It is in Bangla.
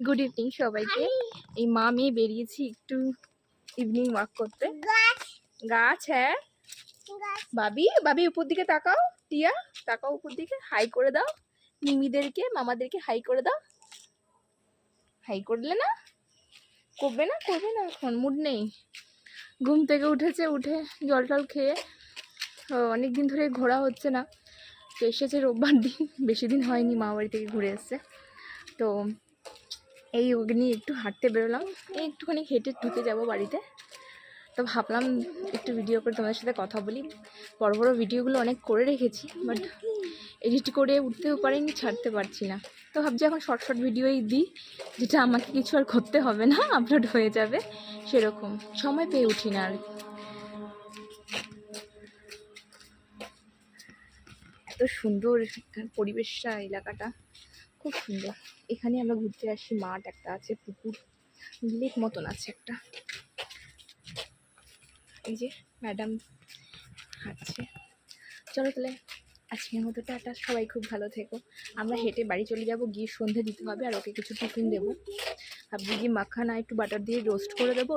গুড ইভিনিং সবাইকে। এই মা মেয়ে বেরিয়েছি একটু ইভিনিং ওয়াক করতে। গাছ হ্যাঁ। বাবি বাবি উপর দিকে তাকাও। টিয়া তাকাও উপর দিকে। হাই করে দাও। মিমিদেরকে মামাদেরকে হাই করে দাও। হাই করলে না? করবে না? করবে না এখন? মুড নেই। ঘুম থেকে উঠেছে উঠে জল টল খেয়ে। অনেক দিন ধরে ঘোরা হচ্ছে না। তো এসেছে রোববার দিন। বেশি দিন হয়নি মা বাড়ি থেকে ঘুরে এসছে। তো এই নিয়ে একটু হাঁটতে বেরোলাম। এই একটুখানি হেঁটে ঢুকে যাব বাড়িতে। তো ভাবলাম একটু ভিডিও করে তোমাদের সাথে কথা বলি। বড় বড় ভিডিওগুলো অনেক করে রেখেছি বাট এডিট করে উঠতেও পারিনি, ছাড়তে পারছি না। তো ভাবছি এখন শর্ট শর্ট ভিডিওই দিই, যেটা আমাকে কিছু আর করতে হবে না আপলোড হয়ে যাবে, সেরকম। সময় পেয়ে উঠি না আর এত সুন্দর পরিবেশটা, এলাকাটা। খুব সুন্দর। এখানে আমরা ঘুরতে আসি, মাঠ একটা আছে, পুকুর। লেক মতন আছে একটা। এই যে ম্যাডাম হাঁটছে। চলো তাহলে আজকের মতো টাটা, সবাই খুব ভালো থেকো। আমরা হেঁটে বাড়ি চলে যাব, গিয়ে সন্ধে দিতে হবে আর ওকে কিছু টিফিন দেবো। ভাবছি গিয়ে মাখানা একটু বাটার দিয়ে রোস্ট করে দেবো।